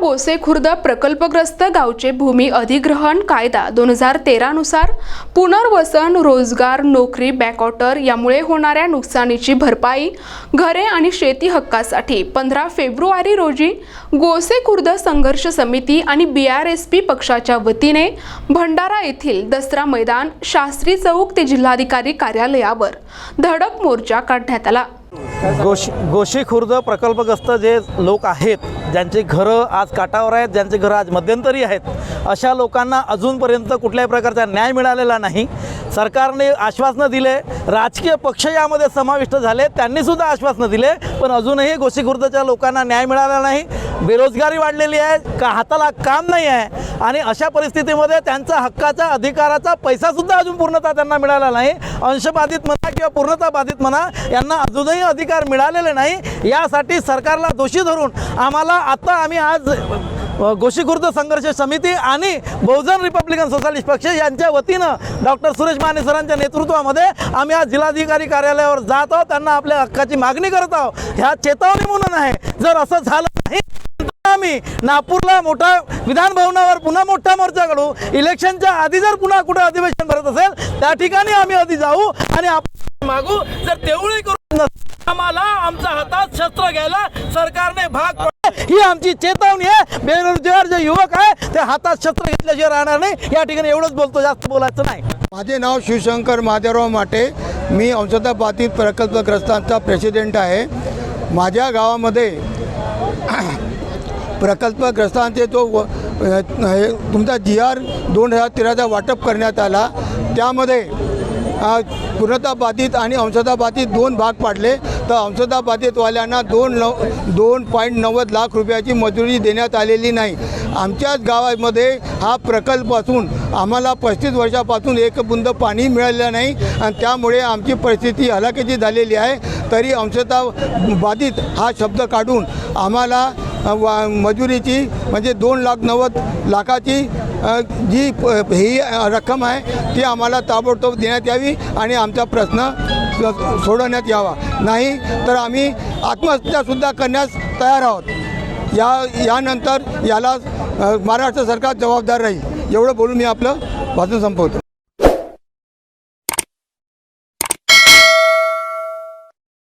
गोसेखुर्द प्रकल्पग्रस्त गावचे भूमी अधिग्रहण कायदा दोन हजार तेरानुसार पुनर्वसन रोजगार नोकरी बॅकॉटर यामुळे होणाऱ्या नुकसानीची भरपाई घरे आणि शेती हक्कासाठी पंधरा फेब्रुवारी रोजी गोसेखुर्द संघर्ष समिती आणि बी आर एस पी पक्षाच्या वतीने भंडारा येथील दसरा मैदान शास्त्री चौक ते जिल्हाधिकारी कार्यालयावर धडक मोर्चा काढण्यात आला. गोशी गोशी खुर्द प्रकल्पग्रस्त जे लोक आहेत ज्यांचे घरं आज काटावर आहेत ज्यांचे घरं आज मध्यंतरी आहेत अशा लोकांना अजूनपर्यंत कुठल्याही प्रकारचा न्याय मिळालेला नाही. सरकारने आश्वासनं दिले राजकीय पक्ष यामध्ये समाविष्ट झाले त्यांनीसुद्धा आश्वासनं दिले पण अजूनही गोशी खुर्दच्या लोकांना न्याय मिळाला नाही. बेरोजगारी वाढलेली आहे का हाताला काम नाही आहे आणि अशा परिस्थितीमध्ये त्यांचा हक्काचा अधिकाराचा पैसासुद्धा अजून पूर्णतः त्यांना मिळाला नाही. अंशबाधित म्हणा किंवा पूर्णतः बाधित म्हणा यांना अजूनही अधिकार मिळालेले नाही. यासाठी सरकारला दोषी धरून आम्हाला आता आम्ही आज गोशीखुर्द संघर्ष समिती आणि बहुजन रिपब्लिकन सोशालिस्ट पक्ष यांच्या वतीनं डॉक्टर सुरेश माने सरांच्या नेतृत्वामध्ये आम्ही आज जिल्हाधिकारी कार्यालयावर जात आहोत. त्यांना आपल्या हक्काची मागणी करत आहोत. ह्या चेतावणी म्हणून आहे. जर असं झालं आम्ही नागपूरला मोठा विधान भवनावर पुन्हा मोठा मोर्चा काढू. इलेक्शनच्या आधी जर पुन्हा कुठं अधिवेशन भरत असेल त्या ठिकाणी आम्ही आधी जाऊ आणि आपण मागू. जर तेवढी करू आम्हाला आमच्या हातात शस्त्र घ्यायला सरकारने भाग ही आमची चेतावणी आहे. बेरोजगार जे युवक आहे ते हातात शस्त्र घेतल्याशिवाय राहणार नाही. या ठिकाणी एवढंच बोलतो जास्त बोलायचं नाही. माझे नाव शिवशंकर महादेवराव माटे. मी अंशतः बाधित प्रकल्पग्रस्तांचा प्रेसिडेंट आहे. माझ्या गावामध्ये प्रकल्पग्रस्तांचे जो व- हे तुमचा जी आर दोन हजार तेराचा वाटप करण्यात आला. त्यामध्ये पूर्णता बाधित आणि अंशतः बाधित दोन भाग पाडले. तर अंशतः बाधितवाल्यांना दोन नव दोन पॉईंट नव्वद लाख रुपयाची मजुरी देण्यात आलेली नाही. आमच्याच गावामध्ये हा प्रकल्प असून आम्हाला पस्तीस वर्षापासून एक बुंद पाणी मिळालं नाही आणि त्यामुळे आमची परिस्थिती हलाखीची झालेली आहे. तरी अंशतः बाधित हा शब्द काढून आम्हाला वा मजुरीची म्हणजे दोन लाख नव्वद लाखाची जी प- ही रक्कम आहे ती आम्हाला ताबडतोब देण्यात यावी आणि आमचा प्रश्न सोडवण्यात यावा. नाही तर आम्ही आत्महत्यासुद्धा करण्यास तयार आहोत. या यानंतर याला महाराष्ट्र सरकार जबाबदार राहील. एवढं बोलून मी आपलं भाषण संपवतो.